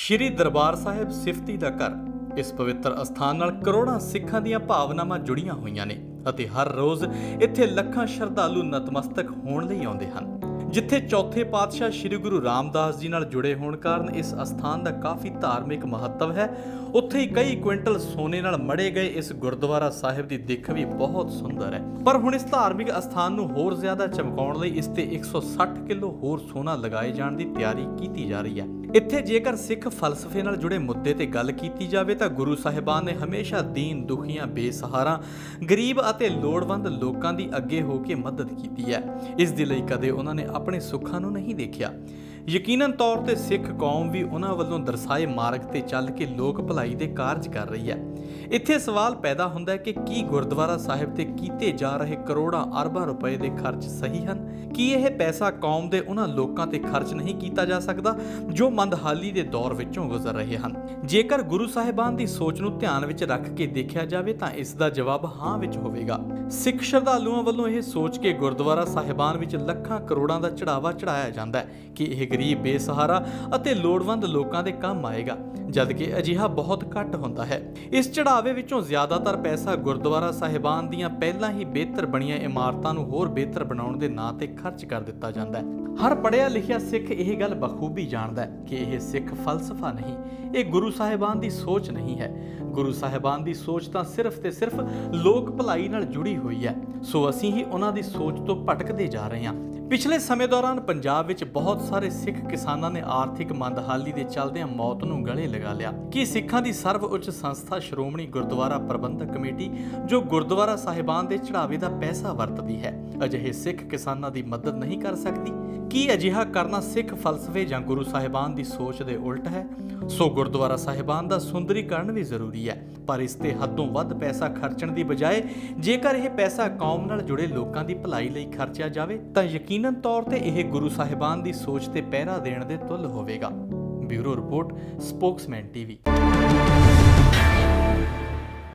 ਸ਼੍ਰੀ ਦਰਬਾਰ ਸਾਹਿਬ ਸਿਫਤੀ ਦਾ ਘਰ। ਇਸ ਪਵਿੱਤਰ ਅਸਥਾਨ ਨਾਲ ਕਰੋੜਾਂ ਸਿੱਖਾਂ ਦੀਆਂ ਭਾਵਨਾਵਾਂ ਜੁੜੀਆਂ ਹੋਈਆਂ ਨੇ ਅਤੇ ਹਰ ਰੋਜ਼ ਇੱਥੇ ਲੱਖਾਂ ਸ਼ਰਧਾਲੂ ਨਤਮਸਤਕ ਹੋਣ ਲਈ ਆਉਂਦੇ ਹਨ। ਜਿੱਥੇ ਚੌਥੇ ਪਾਤਸ਼ਾਹ ਸ੍ਰੀ ਗੁਰੂ ਰਾਮਦਾਸ ਜੀ ਨਾਲ ਜੁੜੇ ਹੋਣ ਕਾਰਨ ਇਸ ਅਸਥਾਨ ਦਾ ਕਾਫੀ ਧਾਰਮਿਕ ਮਹੱਤਵ ਹੈ। ਉੱਥੇ ਹੀ ਕਈ ਕੁਇੰਟਲ ਸੋਨੇ ਨਾਲ ਮੜੇ ਗਏ ਇਸ ਗੁਰਦੁਆਰਾ ਸਾਹਿਬ ਦੀ ਦਿੱਖ ਵੀ ਬਹੁਤ ਸੁੰਦਰ ਹੈ। ਪਰ ਹੁਣ ਇਸ ਧਾਰਮਿਕ ਅਸਥਾਨ ਨੂੰ ਹੋਰ ਜ਼ਿਆਦਾ ਚਮਕਾਉਣ ਲਈ ਇਸ ਤੇ 160 ਕਿਲੋ ਹੋਰ ਸੋਨਾ ਲਗਾਏ ਜਾਣ ਦੀ ਤਿਆਰੀ ਕੀਤੀ ਜਾ ਰਹੀ ਹੈ। ਇੱਥੇ ਜੇਕਰ ਸਿੱਖ ਫਲਸਫੇ ਨਾਲ ਜੁੜੇ ਮੁੱਦੇ ਤੇ ਗੱਲ ਕੀਤੀ ਜਾਵੇ ਤਾਂ ਗੁਰੂ ਸਾਹਿਬਾਨ ਨੇ ਹਮੇਸ਼ਾ ਦੀਨ ਦੁਖੀਆਂ, ਬੇਸਹਾਰਾ, ਗਰੀਬ ਅਤੇ ਲੋੜਵੰਦ ਲੋਕਾਂ ਦੀ ਅੱਗੇ ਹੋ ਕੇ ਮਦਦ ਕੀਤੀ ਹੈ। ਇਸ ਦੇ ਲਈ ਕਦੇ ਉਹਨਾਂ ਨੇ ਆਪਣੇ ਸੁੱਖਾਂ ਨੂੰ ਨਹੀਂ ਦੇਖਿਆ। ਯਕੀਨਨ ਤੌਰ ਤੇ ਸਿੱਖ ਕੌਮ ਵੀ ਉਹਨਾਂ ਵੱਲੋਂ ਦਰਸਾਏ ਮਾਰਗ ਤੇ ਚੱਲ ਕੇ ਲੋਕ ਭਲਾਈ ਦੇ ਕਾਰਜ ਕਰ ਰਹੀ ਹੈ। ਇੱਥੇ ਸਵਾਲ ਪੈਦਾ ਹੁੰਦਾ ਹੈ ਕਿ ਕੀ ਗੁਰਦੁਆਰਾ ਸਾਹਿਬ ਤੇ ਕੀਤੇ ਜਾ ਰਹੇ ਕਰੋੜਾਂ ਅਰਬਾਂ ਰੁਪਏ ਦੇ ਖਰਚ ਸਹੀ ਹਨ? ਕੀ ਇਹ ਪੈਸਾ ਕੌਮ ਦੇ ਉਹਨਾਂ ਲੋਕਾਂ ਤੇ ਖਰਚ ਨਹੀਂ ਕੀਤਾ ਜਾ ਸਕਦਾ, ਜੋ ਮੰਦਹਾਲੀ ਦੇ ਦੌਰ ਵਿੱਚੋਂ ਗੁਜ਼ਰ ਰਹੇ ਹਨ? ਜੇਕਰ ਗੁਰੂ ਸਾਹਿਬਾਨ ਦੀ ਸੋਚ ਨੂੰ ਧਿਆਨ ਵਿੱਚ ਰੱਖ ਕੇ ਦੇਖਿਆ ਜਾਵੇ ਤਾਂ ਇਸ ਦਾ ਜਵਾਬ ਹਾਂ ਵਿੱਚ ਹੋਵੇਗਾ। ਸਿੱਖ ਸ਼ਰਧਾਲੂਆਂ ਵੱਲੋਂ ਇਹ ਸੋਚ ਕੇ ਗੁਰਦੁਆਰਾ ਸਾਹਿਬਾਨ ਵਿੱਚ ਲੱਖਾਂ ਕਰੋੜਾਂ ਦਾ ਚੜਾਵਾ ਚੜਾਇਆ ਜਾਂਦਾ ਹੈ ਕਿ ਇਹ ਗਰੀਬ, ਬੇਸਹਾਰਾ ਅਤੇ ਲੋੜਵੰਦ ਲੋਕਾਂ ਦੇ ਕੰਮ ਆਏਗਾ, ਜਦਕਿ ਅਜਿਹਾ ਬਹੁਤ ਘੱਟ ਹੁੰਦਾ ਹੈ। ਇਸ ਚੜਾਵੇ ਵਿੱਚੋਂ ਜ਼ਿਆਦਾਤਰ ਪੈਸਾ ਗੁਰਦੁਆਰਾ ਸਾਹਿਬਾਨ ਦੀਆਂ ਪਹਿਲਾਂ ਹੀ ਬਿਹਤਰ ਬਣੀਆਂ ਇਮਾਰਤਾਂ ਨੂੰ ਹੋਰ ਬਿਹਤਰ ਬਣਾਉਣ ਦੇ ਨਾਂ ਤੇ ਖਰਚ ਕਰ ਦਿੱਤਾ ਜਾਂਦਾ ਹੈ। ਹਰ ਪੜਿਆ ਲਿਖਿਆ ਸਿੱਖ ਇਹ ਗੱਲ ਬਖੂਬੀ ਜਾਣਦਾ ਹੈ ਕਿ ਇਹ ਸਿੱਖ ਫਲਸਫਾ ਨਹੀਂ, ਇਹ ਗੁਰੂ ਸਾਹਿਬਾਨ ਦੀ ਸੋਚ ਨਹੀਂ ਹੈ। ਗੁਰੂ ਸਾਹਿਬਾਨ ਦੀ ਸੋਚ ਤਾਂ ਸਿਰਫ ਤੇ ਸਿਰਫ ਲੋਕ ਭਲਾਈ ਨਾਲ ਜੁੜੀ ਹੋਈ ਹੈ। ਸੋ ਅਸੀਂ ਹੀ ਉਹਨਾਂ ਦੀ ਸੋਚ ਤੋਂ ਭਟਕਦੇ ਜਾ ਰਹੇ ਹਾਂ। ਪਿਛਲੇ ਸਮੇਂ ਦੌਰਾਨ ਪੰਜਾਬ ਵਿੱਚ ਬਹੁਤ ਸਾਰੇ ਸਿੱਖ ਕਿਸਾਨਾਂ ਨੇ ਆਰਥਿਕ ਮੰਦਹਾਲੀ ਦੇ ਚੱਲਦਿਆਂ ਮੌਤ ਨੂੰ ਗਲੇ ਲਗਾ ਲਿਆ। ਕਿ ਸਿੱਖਾਂ ਦੀ ਸਰਵ ਉੱਚ ਸੰਸਥਾ ਸ਼੍ਰੋਮਣੀ ਗੁਰਦੁਆਰਾ ਪ੍ਰਬੰਧਕ ਕਮੇਟੀ, ਜੋ ਗੁਰਦੁਆਰਾ ਸਾਹਿਬਾਨ ਦੇ ਚੜਾਵੇ ਦਾ ਪੈਸਾ ਵਰਤਦੀ ਹੈ? ਅਜਿਹੇ ਸਿੱਖ ਕਿਸਾਨਾਂ ਦੀ ਮਦਦ ਨਹੀਂ ਕਰ ਸਕਦੀ। ਕੀ ਅਜਿਹਾ ਕਰਨਾ ਸਿੱਖ ਫਲਸਫੇ ਜਾਂ ਗੁਰੂ ਸਾਹਿਬਾਨ ਦੀ ਸੋਚ ਦੇ ਉਲਟ ਹੈ? ਸੋ ਗੁਰਦੁਆਰਾ ਸਾਹਿਬਾਨ ਦਾ ਸੁੰਦਰੀਕਰਨ ਵੀ ਜ਼ਰੂਰੀ ਹੈ। ਪਰ ਇਸ ਤੇ ਹੱਦੋਂ ਵੱਧ ਪੈਸਾ ਖਰਚਣ ਦੀ ਬਜਾਏ, ਜੇਕਰ ਇਹ ਪੈਸਾ ਕੌਮ ਨਾਲ ਜੁੜੇ ਲੋਕਾਂ ਦੀ ਭਲਾਈ ਲਈ ਖਰਚਿਆ ਜਾਵੇ, ਤਾਂ ਯਕੀਨਨ ਤੌਰ ਤੇ ਇਹ ਗੁਰੂ ਸਾਹਿਬਾਨ ਦੀ ਸੋਚ ਤੇ ਪਹਿਰਾ ਦੇਣ ਦੇ ਤੁੱਲ ਹੋਵੇਗਾ। Bureau report, Spokesman TV.